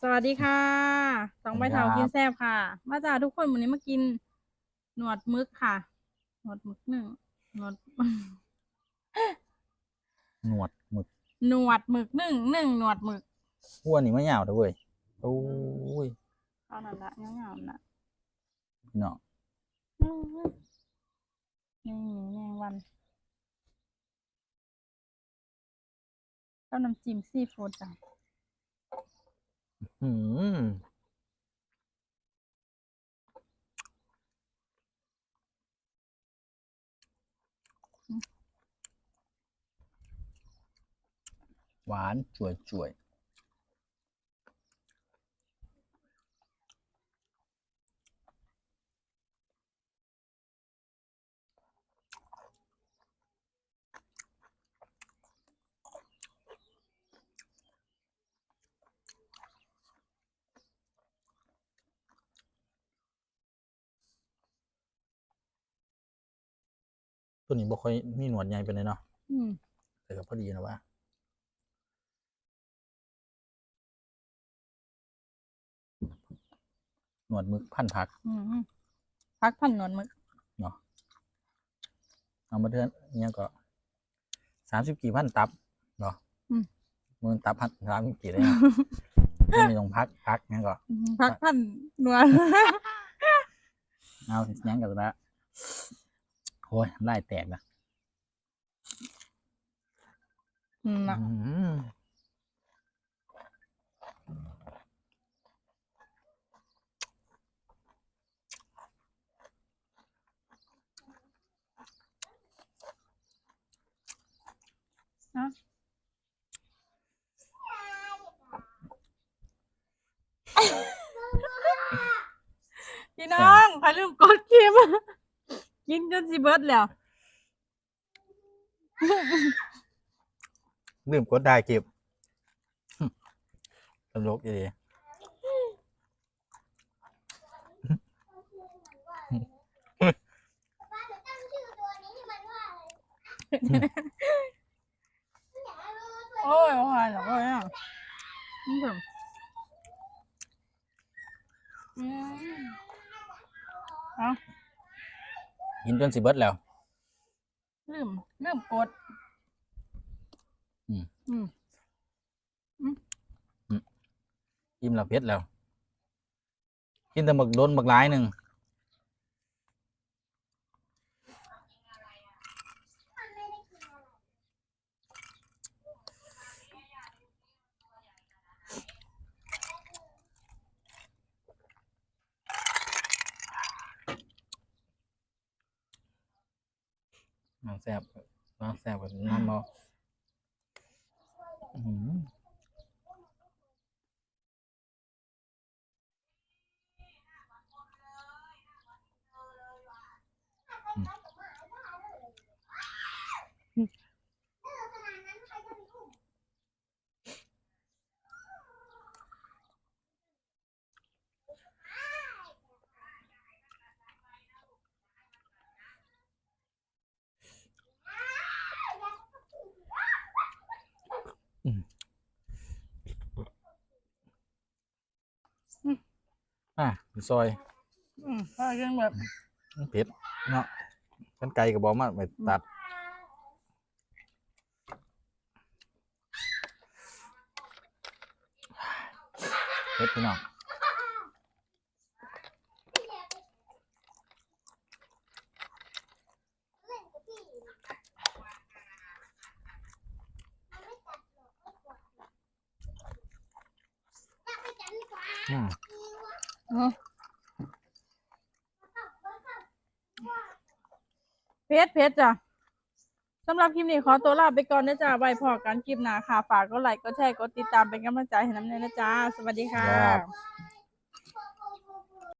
สวัสดีค่ะ สองใบเถาสวัสดีครับกินแซ่บค่ะ มาจากทุกคนวันนี้มากิน หนวดมึกค่ะ หนวดมึกหนึ่งหนวด หนวดหมึกหนวดหมึกหนึ่งหนึ่งหนวดหมึกอ้วนนี่ไม่ยาวเด้อเว้ยโอ้ยเอานั่นละเงาๆนะพี่น้องนี่แมงวันก็น้ำจิ้มซีฟู้ดจ้ะ หืมหวานจ่วยจ่วย ตัวนี้บ่ค่อยมีหนวดใหญ่เป็นเลยเนาะอืมแต่ก็พอดีนะว่าหนวดหมึกพันผักอืมพักพันหนวดหมึกเนาะเอามาเดือนเนี้ยก็สามสิบกี่พันตับเนาะมันตับพันสามสิบกี่เลยนะ ไม่ต้องพักพักเนี้ยก็อืมพักพันหนวด เอาเนี้ยกันละ โอ้ยไล่แตกนะอืมนะอืมพี่น้องใครลืมกดคลิป กินจนสิเบิร์ดแล้ว ลืมกดได้เก็บตลกดีป้าจะตั้งชื่อตัวนี้ให้มันว่าอะไรอยากให้รู้ว่าตัวโอ้ยโอ้ยโอ้ยอะอืมอืมเอา กินจนสิเบิดแล้ว ลืมลืมกดอืม อืมกินแล้วเผ็ดแล้ว กินแต่หมึกโดนหมึกหลายหนึ่ง มันไม่ได้กินอะไร น้ำแซ่บน้ำแซ่บกับน้ำเนาะอหืออืม เออขนาดนั้นใครจะไปอุ้ม อะซอย อืมถ้าเรื่องแบบเผ็ดเนาะกันไก่กับบอมาไปตัด เผ็ดพี่น้อง เล่นกับพี่มันไม่กัดหรอกไม่กลัวอยากไปจับดีกว่า อืมเออเพชรเพชรจ้ะสำหรับคลิปนี้ขอตัวลาไปก่อนนะจ๊ะไว้พอกันคลิปหน้าค่ะ ฝากกดไลค์กดแชร์กดติดตามเป็นกำลังใจให้น้ำเนยนะจ๊ะสวัสดีค่ะ ครับไ